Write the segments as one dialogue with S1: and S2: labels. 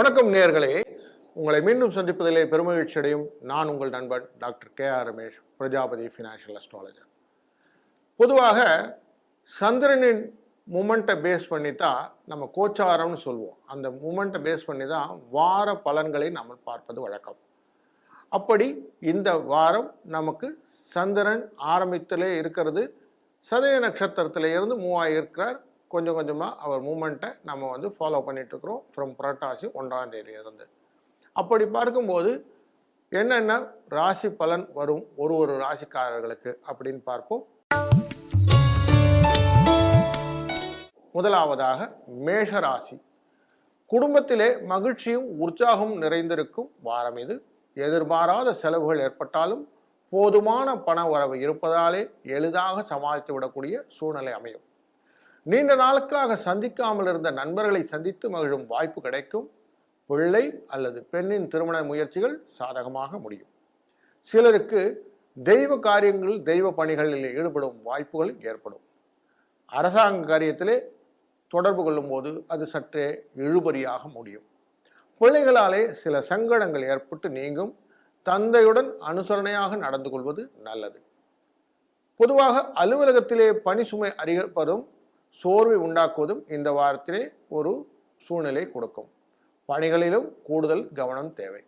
S1: வணக்கம் நேர்களே உங்களை மீண்டும் சந்திப்பதிலே பெருமகிழ்ச்சி அடையும் நான் உங்கள் நண்பன் doctor K R Ramesh Prajapati financial astrologer பொதுவாக சந்திரனின் மூமெண்ட்டை பேஸ் பண்ணி தான் நம்ம கோச்சாரம்னு சொல்லுவோம் அந்த மூமெண்ட்டை பேஸ் பண்ணி தான் வார பலன்களை நம்ம பார்ப்பது வழக்கம். அப்படி இந்த வாரம் நமக்கு சந்திரன் ஆரம்பத்திலே இருக்கிறது. சதய நட்சத்திரத்திலே இருந்து மூவாக இருக்கிறார் கொஞ்சம் கொஞ்சமாக அவர் மூமெண்ட்டை நம்ம வந்து ஃபாலோ பண்ணிகிட்ருக்குறோம் இருக்கிறோம் ஃப்ரம் புரட்டாசி ஒன்றாம் தேதியிலிருந்து. அப்படி பார்க்கும்போது என்னென்ன ராசி பலன் வரும் ஒரு ஒரு ராசிக்காரர்களுக்கு அப்படின்னு பார்ப்போம். முதலாவதாக மேஷ ராசி. குடும்பத்திலே மகிழ்ச்சியும் உற்சாகமும் நிறைந்திருக்கும் வாரம் இது. எதிர்பாராத செலவுகள் ஏற்பட்டாலும் போதுமான பண வரவு இருப்பதாலே எளிதாக சமாளித்து விடக்கூடிய சூழ்நிலை அமையும். நீண்ட நாளுக்காக சந்திக்காமல் இருந்த நண்பர்களை சந்தித்து மகிழும் வாய்ப்பு கிடைக்கும். பிள்ளை அல்லது பெண்ணின் திருமண முயற்சிகள் சாதகமாக முடியும். சிலருக்கு தெய்வ காரியங்களில் தெய்வ பணிகளில் ஈடுபடும் வாய்ப்புகள் ஏற்படும். அரசாங்க காரியத்திலே தொடர்பு கொள்ளும்போது அது சற்றே இழுபறியாக முடியும். பிள்ளைகளாலே சில சங்கடங்கள் ஏற்பட்டு நீங்கும். தந்தையுடன் அனுசரணையாக நடந்து கொள்வது நல்லது. பொதுவாக அலுவலகத்திலே பணி சுமை அதிகப்படும் சோர்வை உண்டாக்குவதும் இந்த வாரத்திலே ஒரு சூழ்நிலை கொடுக்கும். பணிகளிலும் கூடுதல் கவனம் தேவை.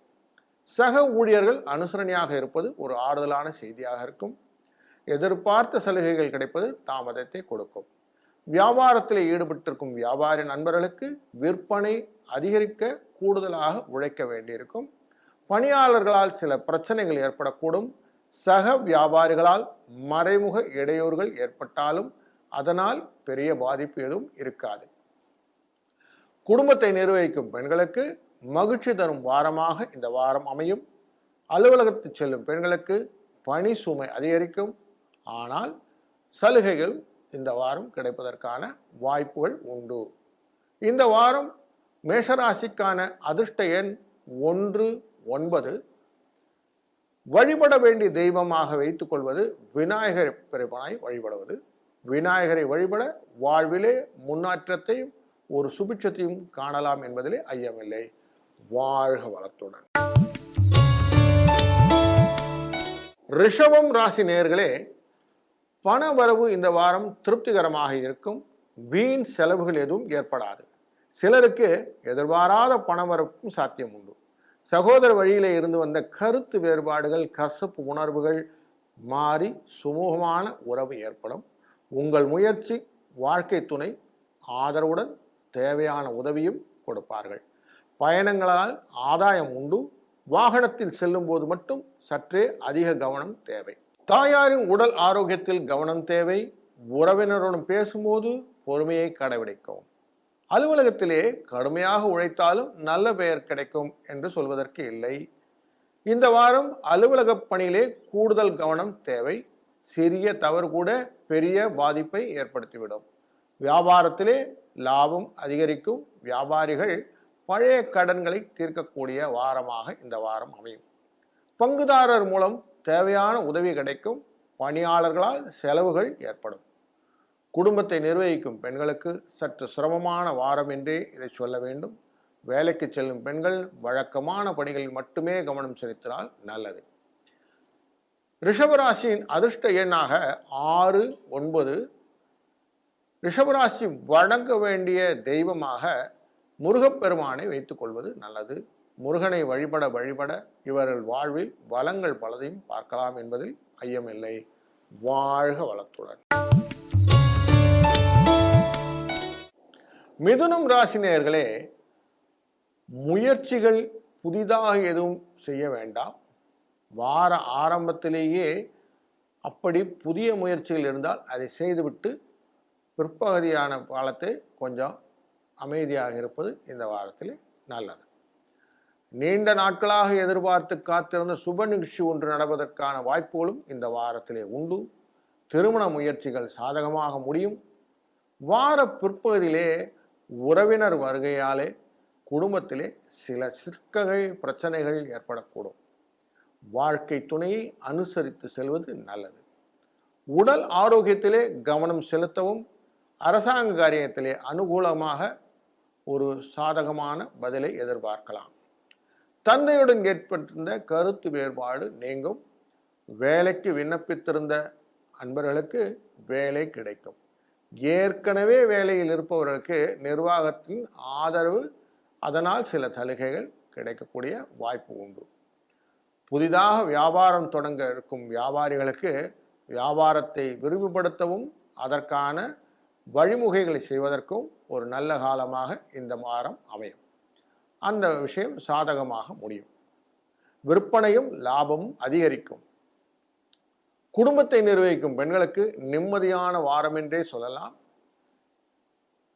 S1: சக ஊழியர்கள் அனுசரணையாக இருப்பது ஒரு ஆறுதலான செய்தியாக இருக்கும். எதிர்பார்த்த சலுகைகள் கிடைப்பது தாமதத்தை கொடுக்கும். வியாபாரத்தில் ஈடுபட்டிருக்கும் வியாபாரி நண்பர்களுக்கு விற்பனை அதிகரிக்க கூடுதலாக உழைக்க வேண்டியிருக்கும். பணியாளர்களால் சில பிரச்சனைகள் ஏற்படக்கூடும். சக வியாபாரிகளால் மறைமுக இடையூறுகள் ஏற்பட்டாலும் அதனால் பெரிய பாதிப்பு எதுவும் இருக்காது. குடும்பத்தை நிர்வகிக்கும் பெண்களுக்கு மகிழ்ச்சி தரும் வாரமாக இந்த வாரம் அமையும். அலுவலகத்து செல்லும் பெண்களுக்கு பணி சுமை அதிகரிக்கும். ஆனால் சலுகைகள் இந்த வாரம் கிடைப்பதற்கான வாய்ப்புகள் உண்டு. இந்த வாரம் மேஷராசிக்கான அதிர்ஷ்ட எண் ஒன்று ஒன்பது. வழிபட வேண்டிய தெய்வமாக வைத்துக் கொள்வது விநாயகர் பெருமானை வழிபடுவது. விநாயகரை வழிபட வாழ்விலே முன்னேற்றத்தையும் ஒரு சுபிட்சத்தையும் காணலாம் என்பதிலே ஐயமில்லை வாழ்க வளத்துடன். ரிஷபம் ராசி நேர்களே பண வரவு இந்த வாரம் திருப்திகரமாக இருக்கும். வீண் செலவுகள் எதுவும் ஏற்படாது. சிலருக்கு எதிர்பாராத பணவரப்பும் சாத்தியம் உண்டு. சகோதர வழியில் இருந்து வந்த கருத்து வேறுபாடுகள் கசப்பு உணர்வுகள் மாறி சுமூகமான உறவு ஏற்படும். உங்கள் முயற்சி வாழ்க்கை துணை ஆதரவுடன் தேவையான உதவியும் கொடுப்பார்கள். பயணங்களால் ஆதாயம் உண்டு. வாகனத்தில் செல்லும் போது மட்டும் சற்றே அதிக கவனம் தேவை. தாயாரின் உடல் ஆரோக்கியத்தில் கவனம் தேவை. உறவினருடன் பேசும்போது பொறுமையை கடைபிடிக்கவும். அலுவலகத்திலே கடுமையாக உழைத்தாலும் நல்ல பெயர் கிடைக்கும் என்று சொல்வதற்கு இல்லை. இந்த வாரம் அலுவலக பணியிலே கூடுதல் கவனம் தேவை. சிறிய தவறு கூட பெரிய பாதிப்பை ஏற்படுத்திவிடும். வியாபாரத்திலே லாபம் அதிகரிக்கும். வியாபாரிகள் பழைய கடன்களை தீர்க்கக்கூடிய வாரமாக இந்த வாரம் அமையும். பங்குதாரர் மூலம் தேவையான உதவி கிடைக்கும். பணியாளர்களால் செலவுகள் ஏற்படும். குடும்பத்தை நிர்வகிக்கும் பெண்களுக்கு சற்று சிரமமான வாரம் என்றே இதை சொல்ல வேண்டும். வேலைக்கு செல்லும் பெண்கள் வழக்கமான பணிகளில் மட்டுமே கவனம் செலுத்தினால் நல்லது. ரிஷபராசியின் அதிர்ஷ்ட எண்ணாக ஆறு ஒன்பது. ரிஷபராசி வணங்க வேண்டிய தெய்வமாக முருகப்பெருமானை வைத்துக் கொள்வது நல்லது. முருகனை வழிபட வழிபட இவர்கள் வாழ்வில் வளங்கள் பலதையும் பார்க்கலாம் என்பதில் ஐயமில்லை. வாழ்க வளத்துடன். மிதுனம் ராசினியர்களே முயற்சிகள் புதிதாக எதுவும் செய்ய வேண்டாம். வார ஆரம்பத்திலேயே அப்படி புதிய முயற்சிகள் இருந்தால் அதை செய்துவிட்டு பிற்பகுதியான காலத்தை கொஞ்சம் அமைதியாக இருப்பது இந்த வாரத்தில் நல்லது. நீண்ட நாட்களாக எதிர்பார்த்து காத்திருந்த சுப நிகழ்ச்சி ஒன்று நடப்பதற்கான வாய்ப்புகளும் இந்த வாரத்திலே உண்டு. திருமண முயற்சிகள் சாதகமாக முடியும். வார பிற்பகுதியிலே உறவினர் வருகையாலே குடும்பத்திலே சில சிற்ககள் பிரச்சனைகள் ஏற்படக்கூடும். வாழ்க்கை துணையை அனுசரித்து செல்வது நல்லது. உடல் ஆரோக்கியத்திலே கவனம் செலுத்தவும் அரசாங்க காரியத்திலே அனுகூலமாக ஒரு சாதகமான பதிலை எதிர்பார்க்கலாம். தந்தையுடன் ஏற்பட்டிருந்த கருத்து வேறுபாடு நீங்கும். வேலைக்கு விண்ணப்பித்திருந்த அன்பர்களுக்கு வேலை கிடைக்கும். ஏற்கனவே வேலையில் இருப்பவர்களுக்கு நிர்வாகத்தின் ஆதரவு அதனால் சில சலுகைகள் கிடைக்கக்கூடிய வாய்ப்பு உண்டு. புதிதாக வியாபாரம் தொடங்க இருக்கும் வியாபாரிகளுக்கு வியாபாரத்தை விரிவுபடுத்தவும் அதற்கான வழிமுகைகளை செய்வதற்கும் ஒரு நல்ல காலமாக இந்த வாரம் அமையும். அந்த விஷயம் சாதகமாக முடியும். விற்பனையும் லாபமும் அதிகரிக்கும். குடும்பத்தை நிர்வகிக்கும் பெண்களுக்கு நிம்மதியான வாரம் என்றே சொல்லலாம்.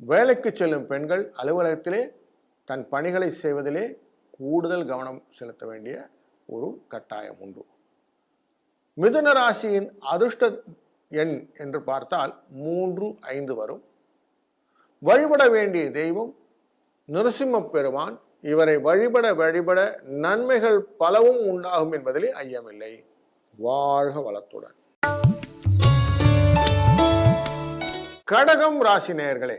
S1: வேலைக்கு செல்லும் பெண்கள் அலுவலகத்திலே தன் பணிகளை செய்வதிலே கூடுதல் கவனம் செலுத்த வேண்டிய ஒரு கட்டாயம் உண்டு. மிதுன ராசியின் அதிர்ஷ்ட எண் என்று பார்த்தால் மூன்று ஐந்து வரும். வழிபட வேண்டிய தெய்வம் நரசிம்ம பெருமான். இவரை வழிபட வழிபட நன்மைகள் பலவும் உண்டாகும் என்பதிலே ஐயமில்லை. வாழ்க வளத்துடன். கடகம் ராசி நேயர்களே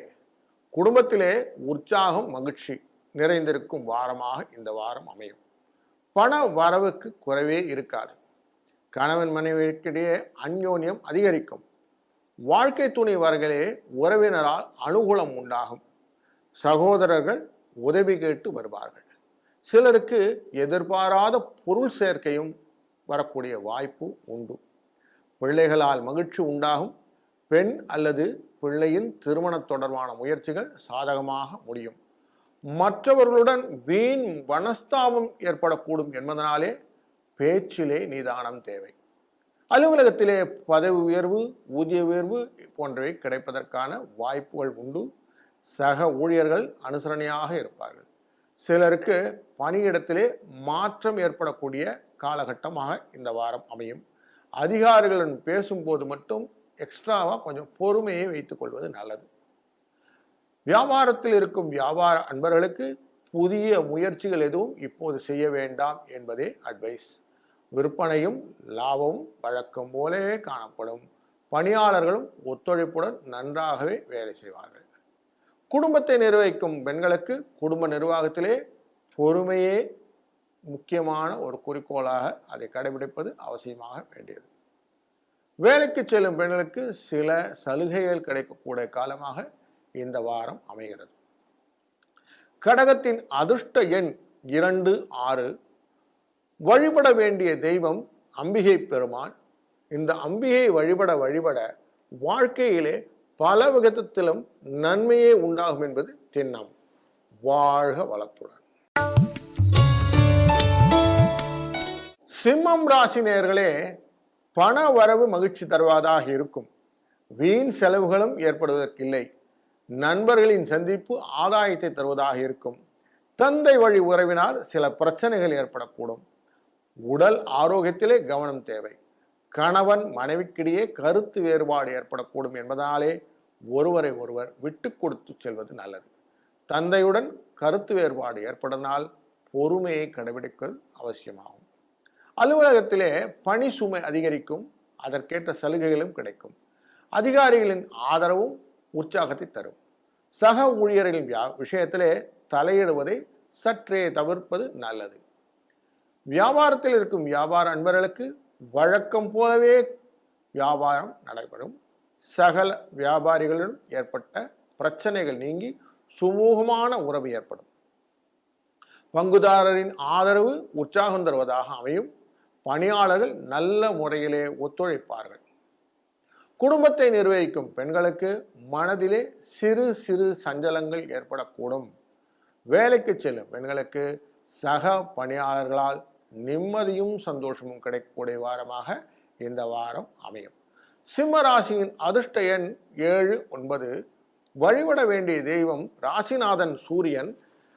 S1: குடும்பத்திலே உற்சாகம் மகிழ்ச்சி நிறைந்திருக்கும் வாரமாக இந்த வாரம் அமையும். பண வரவுக்கு குறைவே இருக்காது. கணவன் மனைவிக்கிடையே அந்யோன்யம் அதிகரிக்கும். வாழ்க்கை துணை வர்களே உறவினரால் அனுகூலம் உண்டாகும். சகோதரர்கள் உதவி கேட்டு வருவார்கள். சிலருக்கு எதிர்பாராத பொருள் சேர்க்கையும் வரக்கூடிய வாய்ப்பு உண்டு. பிள்ளைகளால் மகிழ்ச்சி உண்டாகும். பெண் அல்லது பிள்ளையின் திருமண தொடர்பான முயற்சிகள் சாதகமாக முடியும். மற்றவர்களுடன் வீண் வனஸ்தாபம் ஏற்படக்கூடும் என்பதனாலே பேச்சிலே நிதானம் தேவை. அலுவலகத்திலே பதவி உயர்வு ஊதிய உயர்வு போன்றவை கிடைப்பதற்கான வாய்ப்புகள் உண்டு. சக ஊழியர்கள் அனுசரணையாக இருப்பார்கள். சிலருக்கு பணியிடத்திலே மாற்றம் ஏற்படக்கூடிய காலகட்டமாக இந்த வாரம் அமையும். அதிகாரிகளுடன் பேசும்போது மட்டும் எக்ஸ்ட்ராவாக கொஞ்சம் பொறுமையை வைத்துக் கொள்வது நல்லது. வியாபாரத்தில் இருக்கும் வியாபார அன்பர்களுக்கு புதிய முயற்சிகள் எதுவும் இப்போது செய்ய வேண்டாம் என்பதே அட்வைஸ் விற்பனையும் லாபமும் வழக்கம் போலே காணப்படும். பணியாளர்களும் ஒத்துழைப்புடன் நன்றாகவே வேலை செய்வார்கள். குடும்பத்தை நிர்வகிக்கும் பெண்களுக்கு குடும்ப நிர்வாகத்திலே பொறுமையே முக்கியமான ஒரு குறிக்கோளாக அதை கடைபிடிப்பது அவசியமாக வேண்டியது. வேலைக்கு செல்லும் பெண்களுக்கு சில சலுகைகள் கிடைக்கக்கூடிய காலமாக இந்த வாரம் அமைகிறது. கடகத்தின் அதிர்ஷ்ட எண் இரண்டு ஆறு. வழிபட வேண்டிய தெய்வம் அம்பிகை பெருமான். இந்த அம்பிகை வழிபட வழிபட வாழ்க்கையிலே பல விதத்திலும் நன்மையே உண்டாகும் என்பது திண்ணம். வாழ்க வளத்துடன். சிம்மம் ராசி நேர்களே பண வரவு மகிழ்ச்சி தருவதாக இருக்கும். வீண் செலவுகளும் ஏற்படுவதற்கில்லை. நண்பர்களின் சந்திப்பு ஆதாயத்தை தருவதாக இருக்கும். தந்தை வழி உறவினால் சில பிரச்சனைகள் ஏற்படக்கூடும். உடல் ஆரோக்கியத்திலே கவனம் தேவை. கணவன் மனைவிக்கிடையே கருத்து வேறுபாடு ஏற்படக்கூடும் என்பதனாலே ஒருவரை ஒருவர் விட்டு கொடுத்து செல்வது நல்லது. தந்தையுடன் கருத்து வேறுபாடு ஏற்படனால் பொறுமையை கடைபிடிப்பது அவசியமாகும். அலுவலகத்திலே பணி சுமை அதிகரிக்கும். அதற்கேற்ற சலுகைகளும் கிடைக்கும். அதிகாரிகளின் ஆதரவும் உற்சாகத்தை தரும். சக ஊழியர்களின் வியா விஷயத்திலே தலையிடுவதை சற்றே தவிர்ப்பது நல்லது. வியாபாரத்தில் இருக்கும் வியாபார அன்பர்களுக்கு வழக்கம் போலவே வியாபாரம் நடைபெறும். சகல வியாபாரிகளுடன் ஏற்பட்ட பிரச்சனைகள் நீங்கி சுமூகமான உறவு ஏற்படும். பங்குதாரரின் ஆதரவு உற்சாகம் தருவதாக அமையும். பணியாளர்கள் நல்ல முறையிலே ஒத்துழைப்பார்கள். குடும்பத்தை நிர்வகிக்கும் பெண்களுக்கு மனதிலே சிறு சிறு சஞ்சலங்கள் ஏற்படக்கூடும். வேலைக்கு செல்லும் பெண்களுக்கு சக பணியாளர்களால் நிம்மதியும் சந்தோஷமும் கிடைக்கக்கூடிய வாரமாக இந்த வாரம் அமையும். சிம்ம ராசியின் அதிர்ஷ்ட எண் ஏழு ஒன்பது. வழிபட வேண்டிய தெய்வம் ராசிநாதன் சூரியன்.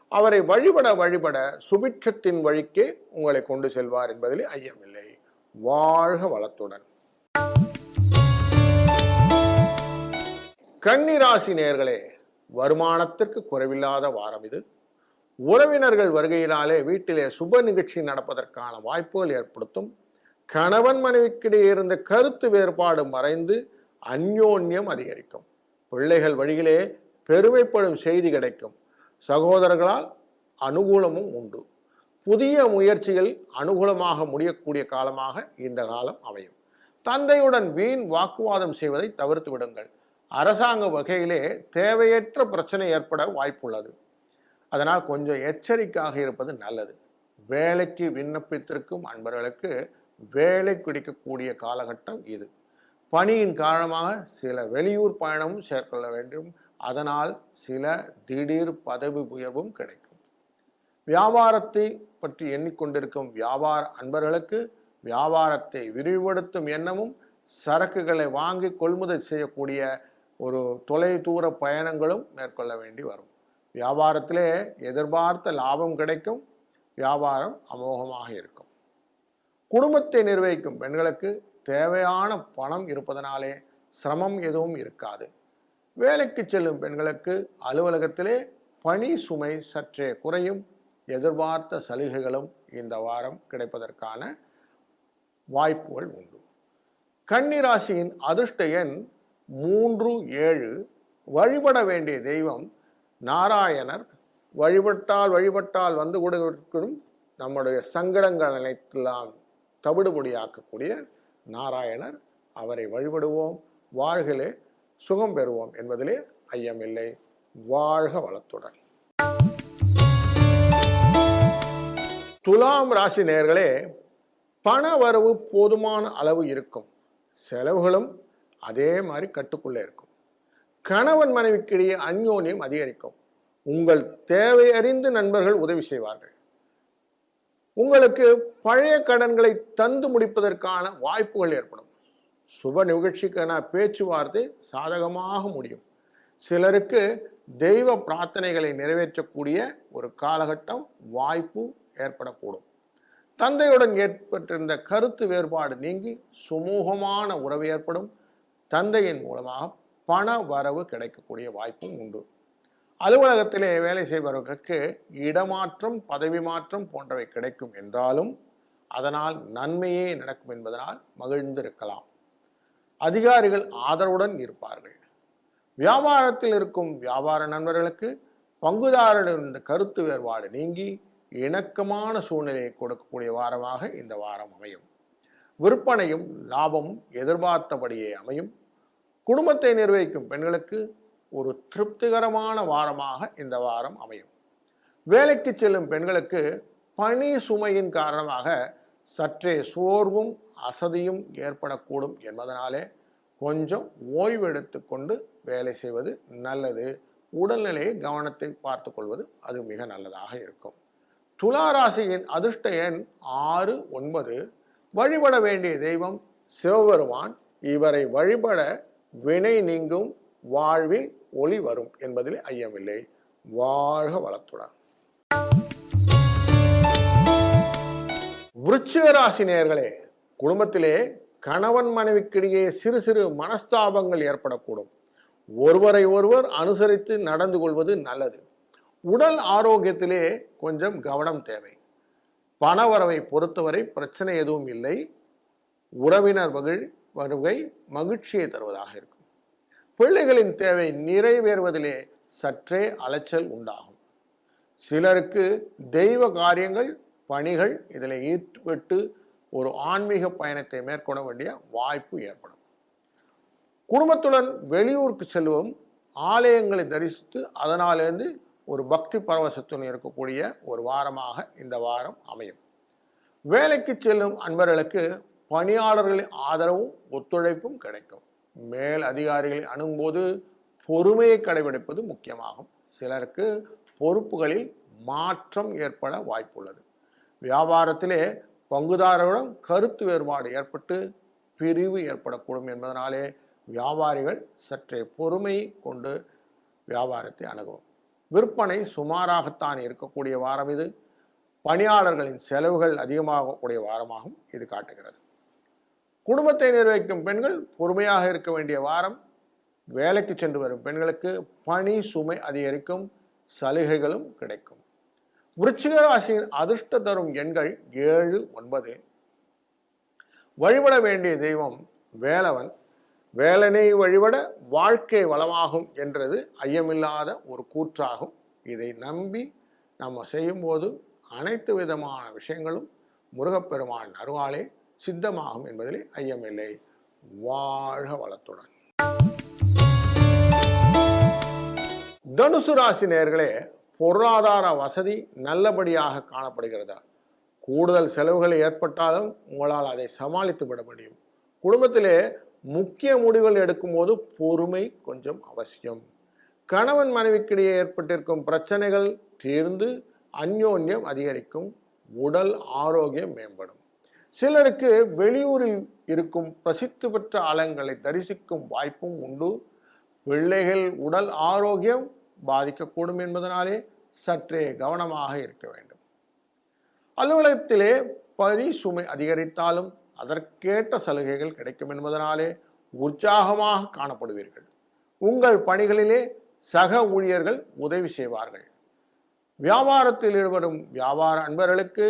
S1: அவரை வழிபட வழிபட சுபிட்சத்தின் வழிக்கே உங்களை கொண்டு செல்வார் என்பதிலே ஐயமில்லை. வாழ்க வளத்துடன். கன்னிராசி நேர்களே வருமானத்திற்கு குறைவில்லாத வாரம் இது. உறவினர்கள் வருகையினாலே வீட்டிலே சுப நிகழ்ச்சி நடப்பதற்கான வாய்ப்புகள் ஏற்படுத்தும். கணவன் மனைவிக்கிடையே இருந்த கருத்து வேறுபாடு மறைந்து அந்யோன்யம் அதிகரிக்கும். பிள்ளைகள் வழியிலே பெருமைப்படும் செய்தி கிடைக்கும். சகோதரர்களால் அனுகூலமும் உண்டு. புதிய முயற்சிகள் அனுகூலமாக முடியக்கூடிய காலமாக இந்த காலம் அமையும். தந்தையுடன் வீண் வாக்குவாதம் செய்வதை தவிர்த்து விடுங்கள். அரசாங்க வகையிலே தேவையற்ற பிரச்சனை ஏற்பட வாய்ப்புள்ளது. அதனால் கொஞ்சம் எச்சரிக்கையாக இருப்பது நல்லது. வேலைக்கு விண்ணப்பித்திருக்கும் அன்பர்களுக்கு வேலை கிடைக்கக்கூடிய காலகட்டம் இது. பணியின் காரணமாக சில வெளியூர் பயணமும் சேர்க்கொள்ள வேண்டும். அதனால் சில திடீர் பதவி உயர்வும் கிடைக்கும். வியாபாரத்தை பற்றி எண்ணிக்கொண்டிருக்கும் வியாபார அன்பர்களுக்கு வியாபாரத்தை விரிவுபடுத்தும் எண்ணமும் சரக்குகளை வாங்கி கொள்முதல் செய்யக்கூடிய ஒரு தொலை தூர பயணங்களும் மேற்கொள்ள வேண்டி வரும். வியாபாரத்திலே எதிர்பார்த்த லாபம் கிடைக்கும். வியாபாரம் அமோகமாக இருக்கும். குடும்பத்தை நிர்வகிக்கும் பெண்களுக்கு தேவையான பணம் இருப்பதனாலே சிரமம் எதுவும் இருக்காது. வேலைக்கு செல்லும் பெண்களுக்கு அலுவலகத்திலே பணி சுமை சற்றே குறையும். எதிர்பார்த்த சலுகைகளும் இந்த வாரம் கிடைப்பதற்கான வாய்ப்புகள் உண்டு. கன்னிராசியின் அதிர்ஷ்ட எண் மூன்று ஏழு வழிபட வேண்டிய தெய்வம் நாராயணர். வழிபட்டால் வழிபட்டால் வந்து கொடுக்கும் நம்முடைய சங்கடங்கள் அனைத்தெல்லாம் தவிடுபொடியாக்கக்கூடிய நாராயணர். அவரை வழிபடுவோம். வாழ்களே சுகம் பெறுவோம் என்பதிலே ஐயமில்லை. வாழ்க வளத்துடன். துலாம் ராசி நேர்களே பண வரவு போதுமான அளவு இருக்கும். செலவுகளும் அதே மாதிரி கட்டுக்குள்ளே இருக்கும். கணவன் மனைவிக்கிடையே அந்யோன்யம் அதிகரிக்கும். உங்கள் தேவை அறிந்து நண்பர்கள் உதவி செய்வார்கள். உங்களுக்கு பழைய கடன்களை தந்து முடிப்பதற்கான வாய்ப்புகள் ஏற்படும். சுப நிகழ்ச்சிக்கான பேச்சுவார்த்தை சாதகமாக முடியும். சிலருக்கு தெய்வ பிரார்த்தனைகளை நிறைவேற்றக்கூடிய ஒரு காலகட்டம் வாய்ப்பு ஏற்படக்கூடும். தந்தையுடன் ஏற்பட்டிருந்த கருத்து வேறுபாடு நீங்கி சுமூகமான உறவு ஏற்படும். தந்தையின் மூலமாக பண வரவு கிடைக்கக்கூடிய வாய்ப்பும் உண்டு. அலுவலகத்திலே வேலை செய்பவர்களுக்கு இடமாற்றம் பதவி மாற்றம் போன்றவை கிடைக்கும் என்றாலும் அதனால் நன்மையே நடக்கும் என்பதனால் மகிழ்ந்திருக்கலாம். அதிகாரிகள் ஆதரவுடன் இருப்பார்கள். வியாபாரத்தில் இருக்கும் வியாபார நண்பர்களுக்கு பங்குதாரர்களின் கருத்து வேறுபாடு நீங்கி இணக்கமான சூழ்நிலையை கொடுக்கக்கூடிய வாரமாக இந்த வாரம் அமையும். விற்பனையும் லாபமும் எதிர்பார்த்தபடியே அமையும். குடும்பத்தை நிர்வகிக்கும் பெண்களுக்கு ஒரு திருப்திகரமான வாரமாக இந்த வாரம் அமையும். வேலைக்கு செல்லும் பெண்களுக்கு பணி சுமையின் காரணமாக சற்றே சோர்வும் அசதியும் ஏற்படக்கூடும் என்பதனாலே கொஞ்சம் ஓய்வு எடுத்துக்கொண்டு வேலை செய்வது நல்லது. உடல்நிலையை கவனத்தை பார்த்து கொள்வது அது மிக நல்லதாக இருக்கும். துலா ராசியின் அதிர்ஷ்ட எண் ஆறு ஒன்பது. வழிபட வேண்டிய தெய்வம் சிவபெருமான். இவரை வழிபட வினை நீங்கும் வாழ்வில் ஒளி வரும் என்பதில் ஐயமில்லை. வாழ்க வளத்துடன். விருச்சிக ராசி குடும்பத்திலே கணவன் மனைவிக்கிடையே சிறு சிறு மனஸ்தாபங்கள் ஏற்படக்கூடும். ஒருவரை ஒருவர் அனுசரித்து நடந்து கொள்வது நல்லது. உடல் ஆரோக்கியத்திலே கொஞ்சம் கவனம் தேவை. பணவரவை பொறுத்தவரை பிரச்சனை எதுவும் இல்லை. உறவினர் மகிழ் வருகை மகிழ்ச்சியை தருவதாக இருக்கும். பிள்ளைகளின் தேவை நிறைவேறுவதிலே சற்றே அலைச்சல் உண்டாகும். சிலருக்கு தெய்வ காரியங்கள் பணிகள் இதில் ஈடுபட்டு ஒரு ஆன்மீக பயணத்தை மேற்கொள்ள வேண்டிய வாய்ப்பு ஏற்படும். குடும்பத்துடன் வெளியூருக்கு செல்வதும் ஆலயங்களை தரிசித்து அதனாலிருந்து ஒரு பக்தி பரவசத்துடன் இருக்கக்கூடிய ஒரு வாரமாக இந்த வாரம் அமையும். வேலைக்கு செல்லும் அன்பர்களுக்கு பணியாளர்களின் ஆதரவும் ஒத்துழைப்பும் கிடைக்கும். மேல் அதிகாரிகளை அணுகும்போது பொறுமையை கடைபிடிப்பது முக்கியமாகும். சிலருக்கு பொறுப்புகளில் மாற்றம் ஏற்பட வாய்ப்புள்ளது. வியாபாரத்திலே பங்குதாரருடன் கருத்து வேறுபாடு ஏற்பட்டு பிரிவு ஏற்படக்கூடும் என்பதனாலே வியாபாரிகள் சற்றே பொறுமை கொண்டு வியாபாரத்தை அணுகும் விற்பனை சுமாராகத்தான் இருக்கக்கூடிய வாரம் இது. பணியாளர்களின் செலவுகள் அதிகமாகக்கூடிய வாரமாகவும் இது காட்டுகிறது. குடும்பத்தை நிர்வகிக்கும் பெண்கள் பொறுமையாக இருக்க வேண்டிய வாரம் வேலைக்கு சென்று வரும் பெண்களுக்கு பணி சுமை அதிகரிக்கும் சலுகைகளும் கிடைக்கும். விருச்சிக ராசியின் அதிர்ஷ்ட தரும் எண்கள் ஏழு ஒன்பது. வழிபட வேண்டிய தெய்வம் வேலவன். வேலனை வழிபட வாழ்க்கை வளமாகும் என்றது ஐயமில்லாத ஒரு கூற்றாகும். இதை நம்பி நம்ம செய்யும்போது அனைத்து விதமான விஷயங்களும் முருகப்பெருமான் அருளாலே சித்தமாகும் என்பதில் ஐயமில்லை வாழ்க வளத்துடன். தனுசு ராசி நேர்களே பொருளாதார வசதி நல்லபடியாக காணப்படுகிறதா? கூடுதல் செலவுகள் ஏற்பட்டாலும் உங்களால் அதை சமாளித்து விட முடியும். குடும்பத்திலே முக்கிய முடிவுகள் எடுக்கும்போது பொறுமை கொஞ்சம் அவசியம். கணவன் மனைவிக்கிடையே ஏற்பட்டிருக்கும் பிரச்சனைகள் தீர்ந்து அந்யோன்யம் அதிகரிக்கும். உடல் ஆரோக்கியம் மேம்படும். சிலருக்கு வெளியூரில் இருக்கும் பிரசித்தி பெற்ற ஆலயங்களை தரிசிக்கும் வாய்ப்பும் உண்டு. பிள்ளைகள் உடல் ஆரோக்கியம் பாதிக்கக்கூடும் என்பதனாலே சற்றே கவனமாக இருக்க வேண்டும். அலுவலகத்திலே பரி சுமை அதிகரித்தாலும் அதற்கேற்ற சலுகைகள் கிடைக்கும் என்பதனாலே உற்சாகமாக காணப்படுவீர்கள். உங்கள் பணிகளிலே சக ஊழியர்கள் உதவி செய்வார்கள். வியாபாரத்தில் ஈடுபடும் வியாபார அன்பர்களுக்கு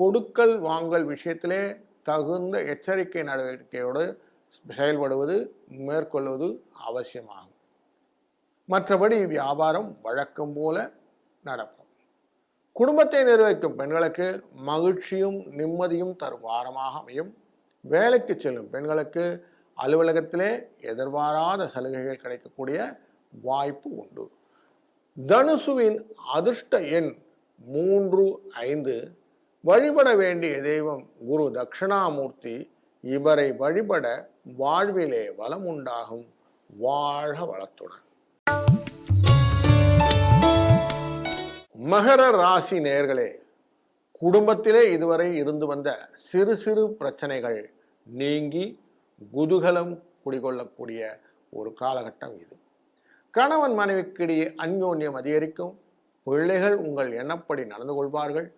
S1: கொடுக்கல் வாங்கல் விஷயத்திலே தகுந்த எச்சரிக்கை நடவடிக்கையோடு செயல்படுவது மேற்கொள்வது அவசியமாகும். மற்றபடி வியாபாரம் வழக்கம் போல நடக்கும். குடும்பத்தை நிர்வகிக்கும் பெண்களுக்கு மகிழ்ச்சியும் நிம்மதியும் தரும் வாரமாக அமையும். வேலைக்கு செல்லும் பெண்களுக்கு அலுவலகத்திலே எதிர்பாராத சலுகைகள் கிடைக்கக்கூடிய வாய்ப்பு உண்டு. தனுசுவின் அதிர்ஷ்ட எண் மூன்று ஐந்து வழிபட வேண்டிய தெய்வம் குரு தட்சிணாமூர்த்தி. இவரை வழிபட வாழ்விலே வளம் உண்டாகும். வாழ வளத்துடன். மகர ராசி நேர்களே குடும்பத்திலே இதுவரை இருந்து வந்த சிறு சிறு பிரச்சனைகள் நீங்கி குதூகலம் குடிகொள்ளக்கூடிய ஒரு காலகட்டம் இது. கணவன் மனைவிக்கிடையே அந்யோன்யம் அதிகரிக்கும். பிள்ளைகள் உங்கள் எண்ணப்படி நடந்து கொள்வார்கள்.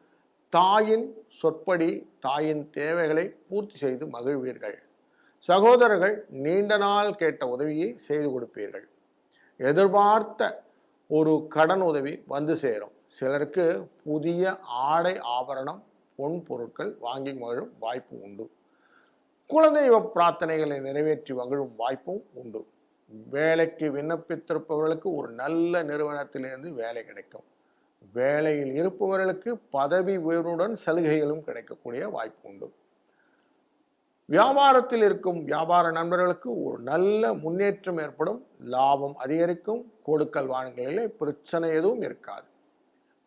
S1: தாயின் சொற்படி தாயின் தேவைகளை பூர்த்தி செய்து மகிழ்வீர்கள். சகோதரர்கள் நீண்ட நாள் கேட்ட உதவியை செய்து கொடுப்பீர்கள். எதிர்பார்த்த ஒரு கடன் உதவி வந்து சேரும். சிலருக்கு புதிய ஆடை ஆபரணம் பொன் பொருட்கள் வாங்கி மகிழும் வாய்ப்பு உண்டு. குலதெய்வ பிரார்த்தனைகளை நிறைவேற்றி மகிழும் வாய்ப்பும் உண்டு. வேலைக்கு விண்ணப்பித்திருப்பவர்களுக்கு ஒரு நல்ல நிறுவனத்திலிருந்து வேலை கிடைக்கும். வேலையில் இருப்பவர்களுக்கு பதவி உயர்வுடன் சலுகைகளும் கிடைக்கக்கூடிய வாய்ப்பு உண்டு. வியாபாரத்தில் இருக்கும் வியாபார நண்பர்களுக்கு ஒரு நல்ல முன்னேற்றம் ஏற்படும் லாபம் அதிகரிக்கும் கொடுக்கல் வாங்கலிலே பிரச்சனை எதுவும் இருக்காது.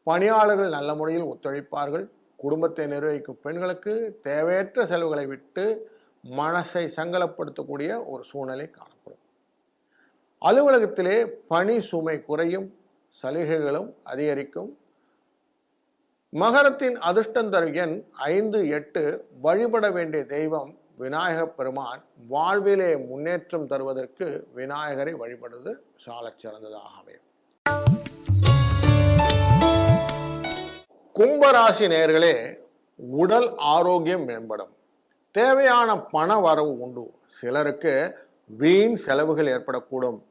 S1: பணியாளர்கள் நல்ல முறையில் ஒத்துழைப்பார்கள். குடும்பத்தை நிர்வகிக்கும் பெண்களுக்கு தேவையற்ற செலவுகளை விட்டு மனசை சங்கலப்படுத்தக்கூடிய ஒரு சூழ்நிலை காணப்படும். அலுவலகத்திலே பணி சுமை குறையும் சலுகைகளும் அதிகரிக்கும். மகரத்தின் அதிர்ஷ்டம் தரும் எண் ஐந்து எட்டு வழிபட வேண்டிய தெய்வம் விநாயக பெருமான். வாழ்விலே முன்னேற்றம் தருவதற்கு விநாயகரை வழிபடுவது சாலச் சிறந்ததாக அமையும். கும்பராசி நேர்களே உடல் ஆரோக்கியம் மேம்படும். தேவையான பண வரவு உண்டு. சிலருக்கு வீண் செலவுகள் ஏற்படக்கூடும்.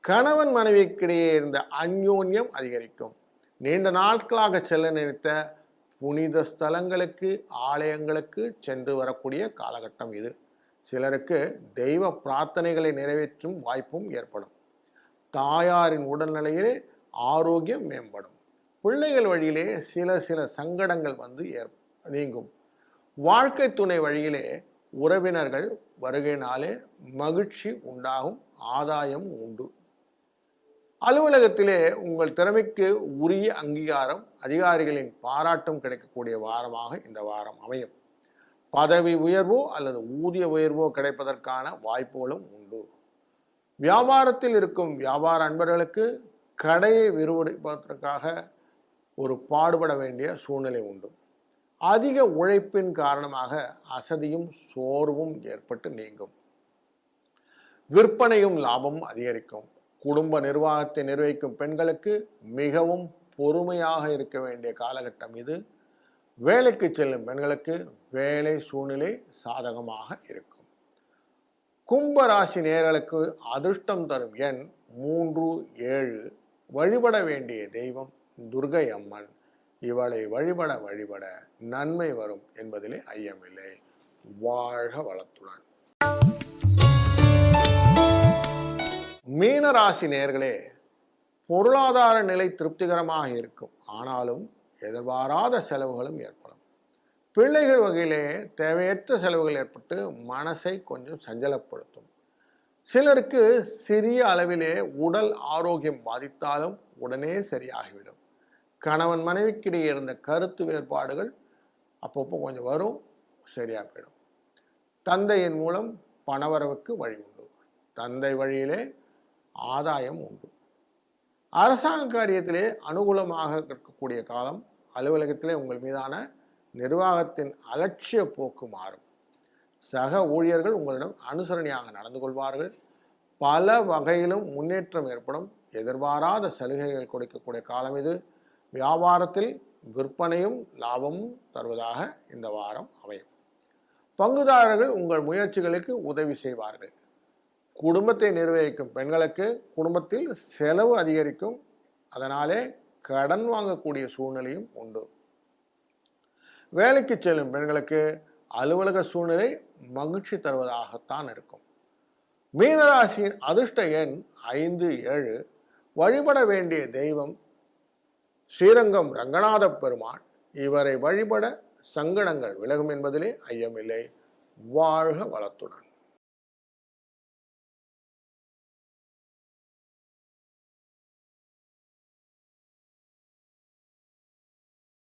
S1: கணவன் மனைவிக்கிடையே இருந்த அந்யோன்யம் அதிகரிக்கும். நீண்ட நாட்களாக செல்ல நினைத்த புனித ஸ்தலங்களுக்கு ஆலயங்களுக்கு சென்று வரக்கூடிய காலகட்டம் இது. சிலருக்கு தெய்வ பிரார்த்தனைகளை நிறைவேற்றும் வாய்ப்பும் ஏற்படும். தாயாரின் உடல்நிலையிலே ஆரோக்கியம் மேம்படும். பிள்ளைகள் வழியிலே சில சில சங்கடங்கள் வந்து ஏற் நீங்கும். வாழ்க்கை துணை வழியிலே உறவினர்கள் வருகையினாலே மகிழ்ச்சி உண்டாகும் ஆதாயம் உண்டு. அலுவலகத்திலே உங்கள் திறமைக்கு உரிய அங்கீகாரம் அதிகாரிகளின் பாராட்டும் கிடைக்கக்கூடிய வாரமாக இந்த வாரம் அமையும். பதவி உயர்வோ அல்லது ஊதிய உயர்வோ கிடைப்பதற்கான வாய்ப்புகளும் உண்டு. வியாபாரத்தில் இருக்கும் வியாபார அன்பர்களுக்கு கடையை விரிவடைப்பதற்காக ஒரு பாடுபட வேண்டிய சூழ்நிலை உண்டு. அதிக உழைப்பின் காரணமாக அசதியும் சோர்வும் ஏற்பட்டு நீங்கும். விற்பனையும் லாபமும் அதிகரிக்கும். குடும்ப நிர்வாகத்தை நிர்வகிக்கும் பெண்களுக்கு மிகவும் பொறுமையாக இருக்க வேண்டிய காலகட்டம் இது. வேலைக்கு செல்லும் பெண்களுக்கு வேலை சூழ்நிலை சாதகமாக இருக்கும். கும்பராசி நேர்களுக்கு அதிர்ஷ்டம் தரும் எண் மூன்று ஏழு. வழிபட வேண்டிய தெய்வம் துர்கை அம்மன். இவளை வழிபட வழிபட நன்மை வரும் என்பதிலே ஐயமில்லை. வாழ்க வளத்துடன். மீனராசி நேர்களே பொருளாதார நிலை திருப்திகரமாக இருக்கும். ஆனாலும் எதிர்பாராத செலவுகளும் ஏற்படும். பிள்ளைகள் வகையிலே தேவையற்ற செலவுகள் ஏற்பட்டு மனசை கொஞ்சம் சஞ்சலப்படுத்தும். சிலருக்கு சிறிய அளவிலே உடல் ஆரோக்கியம் பாதித்தாலும் உடனே சரியாகிவிடும். கணவன் மனைவிக்கிடையே இருந்த கருத்து வேறுபாடுகள் அப்பப்போ கொஞ்சம் வரும் சரியாக போயிடும். தந்தையின் மூலம் பணவரவுக்கு வழி உண்டு. தந்தை வழியிலே ஆதாயம் உண்டு. அரசாங்க காரியத்திலே அனுகூலமாக இருக்கக்கூடிய காலம் அலுவலகத்திலே உங்கள் மீதான நிர்வாகத்தின் அலட்சிய போக்கு மாறும். சக ஊழியர்கள் உங்களிடம் அனுசரணையாக நடந்து கொள்வார்கள். பல வகையிலும் முன்னேற்றம் ஏற்படும். எதிர்பாராத சலுகைகள் கொடுக்கக்கூடிய காலம் இது. வியாபாரத்தில் விற்பனையும் லாபமும் தருவதாக இந்த வாரம் அமையும். பங்குதாரர்கள் உங்கள் முயற்சிகளுக்கு உதவி செய்வார்கள். குடும்பத்தை நிர்வகிக்கும் பெண்களுக்கு குடும்பத்தில் செலவு அதிகரிக்கும். அதனாலே கடன் வாங்கக்கூடிய சூழ்நிலையும் உண்டு. வேலைக்கு செல்லும் பெண்களுக்கு அலுவலக சூழ்நிலை மகிழ்ச்சி தருவதாகத்தான் இருக்கும். மீனராசியின் அதிர்ஷ்ட எண் ஐந்து ஏழு. வழிபட வேண்டிய தெய்வம் ஸ்ரீரங்கம் ரங்கநாத பெருமான் இவரை வழிபட சங்கடங்கள் விலகும் என்பதிலே ஐயமில்லை. வாழ்க வளத்துடன்.